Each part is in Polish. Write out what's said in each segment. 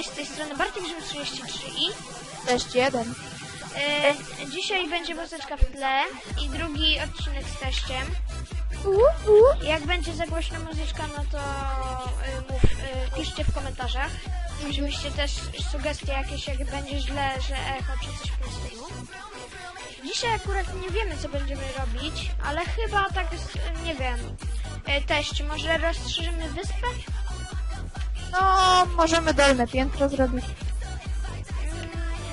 Cześć, z tej strony Bartek Grzym 33 i Cześć, jeden. e, dzisiaj będzie muzyczka w tle i drugi odcinek z teściem. Jak będzie za głośna muzyczka, no to e, mów, e, piszcie w komentarzach. Oczywiście też sugestie jakieś, jak będzie źle, że echo czy coś stylu. Dzisiaj akurat nie wiemy, co będziemy robić, ale chyba tak, z- nie wiem, teść, może rozszerzymy wyspę? No, możemy dolne piętro zrobić.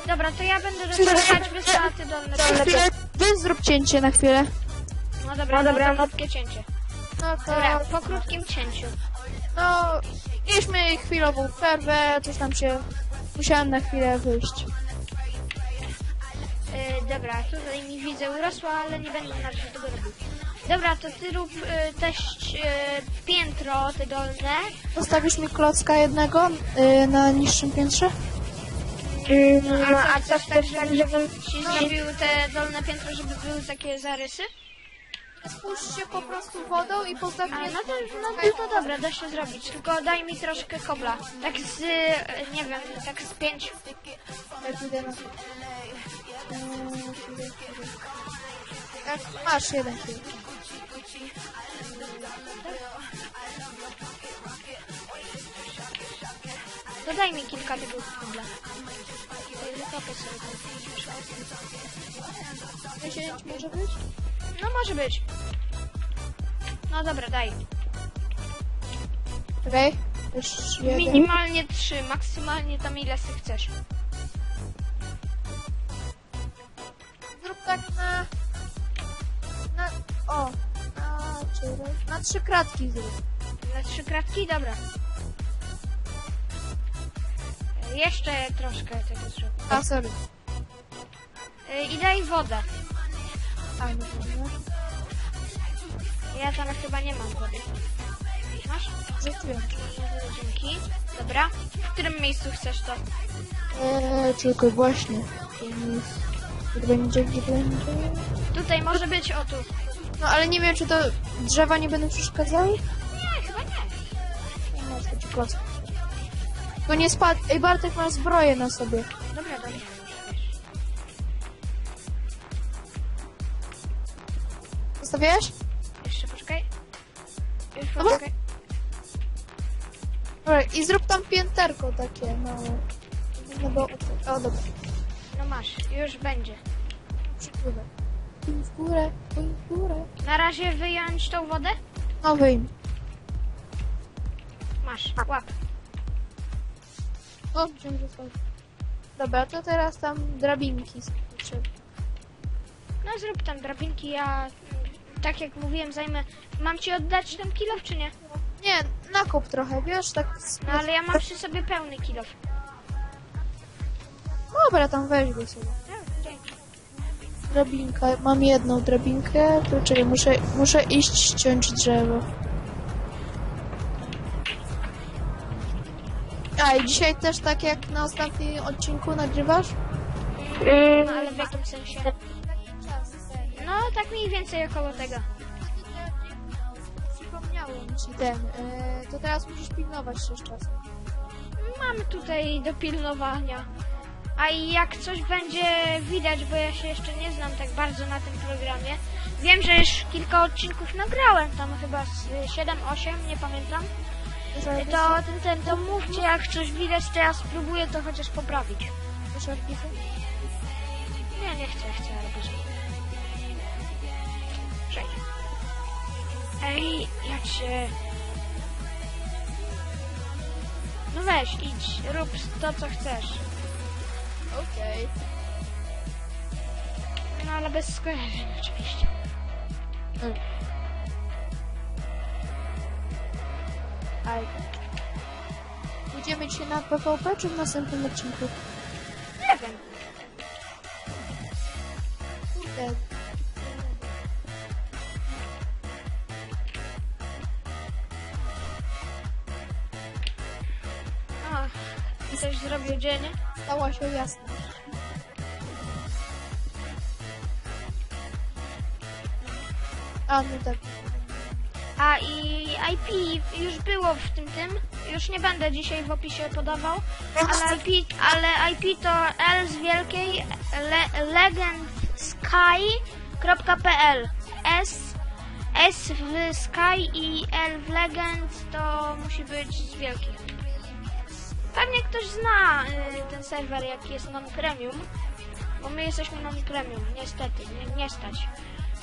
Dobra, to ja będę rozszerzać wyspę, a ty dolne Na piętro. chwilę, wy zrób cięcie na chwilę. No dobra, no dobra, krótkie cięcie. No Dobra, to, po krótkim cięciu. no, mieliśmy chwilową przerwę, coś tam się, musiałem na chwilę wyjść. Yy, dobra, tutaj mi widzę urosła, ale nie będę na razie tego robił. Dobra, to ty rób yy, teść yy, piętro, te dolne. Postawisz mi klocka jednego y, na niższym piętrze? No, a co chcesz, tak, żebym ci zrobił te dolne piętro, żeby były takie zarysy? Spuść się po prostu wodą i postaw A, mnie no to, no to, to dobra, da się zrobić. Tylko daj mi troszkę kobla. Tak z, yy, nie wiem, tak z pięć. Na... Jak masz jeden kilo. To daj mi kilka tego kobla. Wykopię sobie to. 10 może być? No może być. No dobra, daj. Już jeden. Minimalnie trzy, maksymalnie tam ile ty chcesz. Zrób tak na... Na... O. Na, na trzy kratki zrób. Na trzy kratki? Dobra. Jeszcze troszkę tego zrobię. A, sorry. E, I daj wodę. A, no. Ja tam chyba nie mam wody. Masz? Rzuciłem. Dzięki. Dobra. W którym miejscu chcesz to? Eee, czekaj, właśnie. To. Gdzie będzie, gdzie będzie... Tutaj może być, o tu. No, ale nie wiem, czy to drzewa nie będą przeszkadzały? Nie, chyba nie. Nie, masz taki klocek. Tylko nie spadł... Ej, Bartek, masz zbroję na sobie. Dobra, dobra. Zostawiasz? Jeszcze poczekaj. Już Dobra. poczekaj. Dobra, i zrób tam pięterko takie małe. No bo... O, dobra. No masz, już będzie. Przypływaj. Pójdź w górę, pójdź w górę. Na razie wyjąć tą wodę? No wyjmij. Masz, łap. O, wziąłem ze sobą. Dobra, to teraz tam drabinki potrzebne. No zrób tam drabinki, ja mm, tak jak mówiłem zajmę. Mam ci oddać ten kilof czy nie? Nie, nakop trochę, wiesz, tak... No ale ja mam przy sobie pełny kilof. Dobra, tam weź go sobie. No, dzięki. Drabinka, mam jedną drabinkę, to czekaj, muszę, muszę iść ściąć drzewo. I dzisiaj też tak jak na ostatnim odcinku nagrywasz? No ale w jakim sensie? No tak mniej więcej około tego. Przypomniałem ci ten, e, to teraz musisz pilnować się z czasem. Mamy tutaj do pilnowania. A i jak coś będzie widać, bo ja się jeszcze nie znam tak bardzo na tym programie. Wiem, że już kilka odcinków nagrałem, tam chyba z 7-8, nie pamiętam. To ten, ten, to mówcie, jak coś widać, to ja spróbuję to chociaż poprawić. Nie, nie chcę, chcę robić. Ej, jak się... No weź, idź, rób to, co chcesz. Okej. No ale bez skojarzeń oczywiście. Aj. Pójdziemy dzisiaj na PvP czy w następnym odcinku? Nie wiem. Kurde. O, ktoś zrobił dzień. Stała się jasna. A, no tak. A i IP już było w tym tym. już nie będę dzisiaj w opisie podawał, ale IP, ale IP to L z wielkiej le, legendsky.pl S S w Sky i L w Legend to musi być z wielkich. Pewnie ktoś zna y, ten serwer, jak jest non-premium, bo my jesteśmy non-premium, niestety, nie, nie stać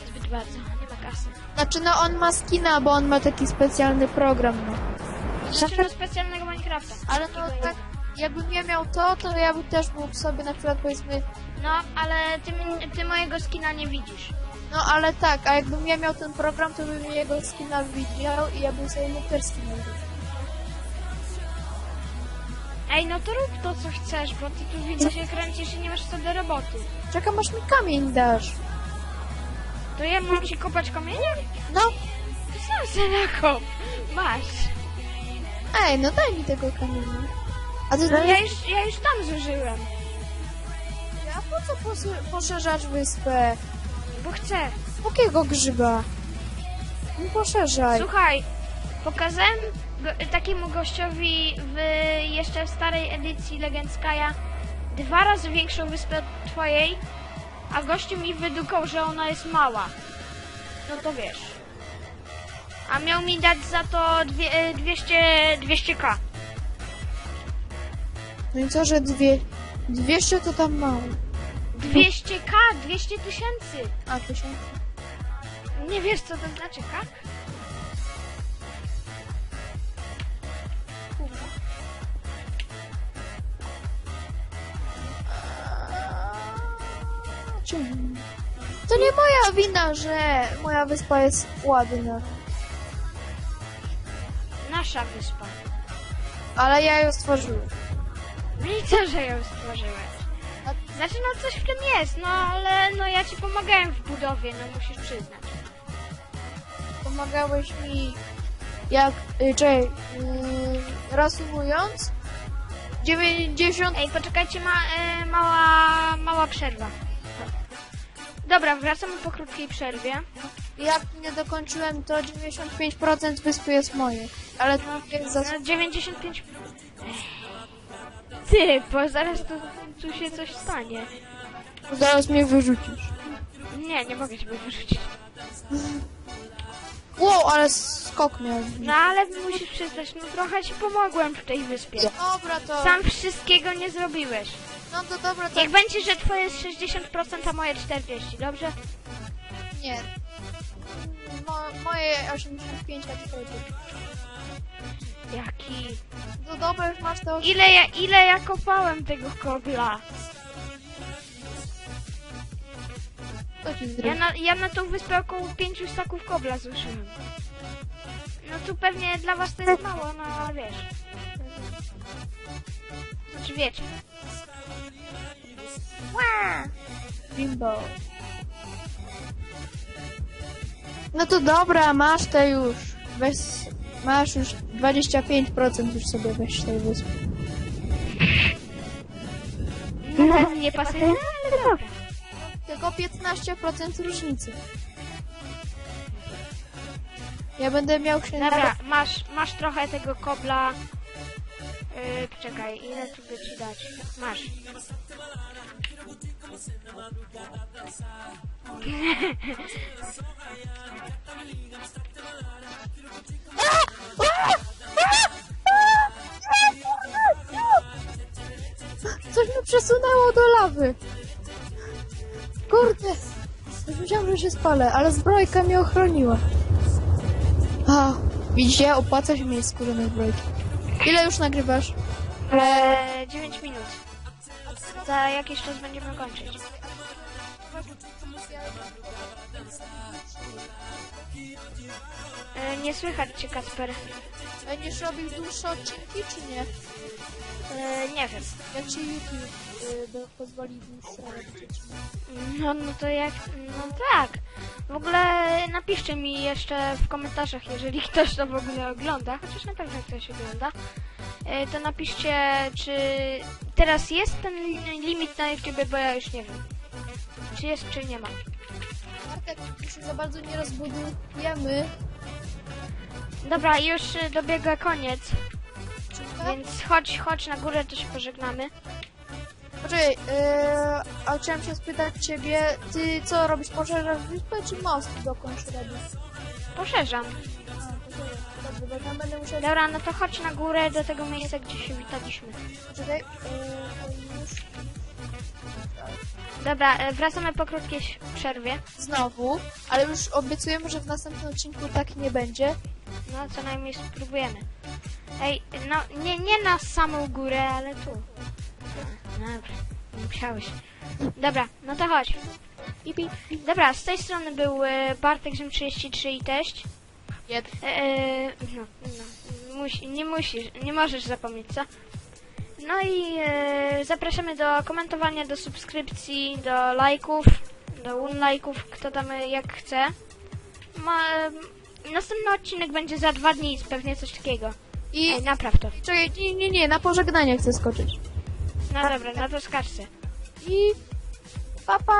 zbyt bardzo, nie ma kasy. Znaczy no on ma skina, bo on ma taki specjalny program, no. Znaczy do specjalnego Minecrafta. Ale no tak, jakbym ja miał to, to ja bym też mógł sobie na przykład powiedzmy, No, ale ty, ty mojego skina nie widzisz. no ale tak, a jakbym ja miał ten program, to bym jego skina widział i ja bym sobie mógł też skina widzieć. Ej, no to rób to, co chcesz, bo ty tu widzę się kręcisz i nie masz co do roboty. Czekam aż mi kamień dasz. To ja mam ci kopać kamieniem? No, To sam se nakop. Masz. ej, no daj mi tego kamienia. A ty Ja już, ja już tam zużyłem, A po co pos- poszerzać wyspę? bo chcę. Jakiego grzyba? Nie poszerzaj. Słuchaj, pokazałem go, takiemu gościowi w jeszcze w starej edycji Legend Sky'a dwa razy większą wyspę od twojej, a gościu mi wydukał, że ona jest mała. No to wiesz. A miał mi dać za to dwie, e, 200, 200k. No i co, że dwie... 200 to tam mało. 200k, 200 tysięcy. A, tysiąc. Nie wiesz co to znaczy, tak? To nie moja wina, że moja wyspa jest ładna. Nasza wyspa. Ale ja ją stworzyłem. Co, że ją stworzyłeś? Znaczy, no coś w tym jest, no ale no ja ci pomagałem w budowie, no musisz przyznać. Pomagałeś mi, jak... Y, czekaj, y, reasumując, 90... Ej, poczekajcie, ma, e, mała, mała przerwa. Dobra, wracamy po krótkiej przerwie. Jak nie dokończyłem, to 95% wyspy jest moje. Ale to jest za... No, 95... Ty, bo zaraz tu, tu się coś stanie. Zaraz mnie wyrzucisz. Nie, nie mogę cię wyrzucić. Wow, ale skok miałem. No ale musisz przyznać, no trochę ci pomogłem w tej wyspie. Dobra, to... Sam wszystkiego nie zrobiłeś. No to dobra, to... Jak będzie, że twoje jest 60%, a moje 40%, dobrze? Nie. Mo, moje 85, a twoje 5. Jaki... No dobra, już masz to... Ile ja, ile ja kopałem tego kobla? Ja na, ja na tą wyspę około 5 staków kobla zużyłem. No tu pewnie dla was to jest mało, no ale wiesz. Znaczy wiecie. Ła! Bimbo. No to dobra, masz te już. Weź... Masz już 25% już sobie weź tej wyspy. No, nie pasuje, no, ale dobra. Tylko 15% różnicy. Ja będę miał się Dobra, masz, masz trochę tego kobla. Yy, czekaj, ile tu by ci dać? Masz. Coś mi przesunęło do lawy. Kurde. Już myślałam, że się spalę, ale zbrojka mnie ochroniła. A, widzicie? Opłaca się mieć skórzane zbrojki. Ile już nagrywasz? Eee, 9 minut. Za jakiś czas będziemy kończyć. E, nie słychać cię, Kasper. Będziesz robił dłuższe odcinki, czy nie? E, nie wiem. Jak ci YouTube by pozwoli dłuższe robić? No, no to jak... No tak. W ogóle napiszcie mi jeszcze w komentarzach, jeżeli ktoś to w ogóle ogląda, chociaż na pewno ktoś ogląda, e, to napiszcie, czy teraz jest ten li- limit na YouTube, bo ja już nie wiem. Czy jest, czy nie ma. Martek, my się za bardzo nie rozbudujemy. Dobra, już dobiega koniec. Więc chodź, chodź na górę, to się pożegnamy. Poczekaj, yy, a chciałem się spytać ciebie, ty co robisz? Poszerzasz wyspę, czy most dokończ robisz? Poszerzam. A, poszerzasz. Dobrze, bo tam będę musiał... Dobra, no to chodź na górę do tego miejsca, gdzie się witaliśmy. Poczekaj, yy, już... Dobra, e, wracamy po krótkiej ś- przerwie. Znowu, ale już obiecujemy, że w następnym odcinku tak nie będzie. No, co najmniej spróbujemy. Ej, no, nie, nie na samą górę, ale tu. No, Dobra, musiałeś. Dobra, no to chodź. Ipi. Dobra, z tej strony był e, Bartek Zim 33 i teść. Jed. E, e, no, no, musi, nie musisz, nie możesz zapomnieć, co? No i e, zapraszamy do komentowania, do subskrypcji, do lajków, do unlajków, kto tam e, jak chce. Ma, e, następny odcinek będzie za dwa dni, pewnie coś takiego. I... Ej, napraw to. Czekaj, nie, nie, nie, na pożegnanie chcę skoczyć. No dobra, no to skaczcie. I... Papa!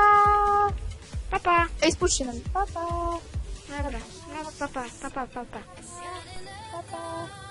Pa, pa. Ej, spójrzcie na mnie. Papa! Dobra, no pa, pa, pa, pa, pa, pa. Papa!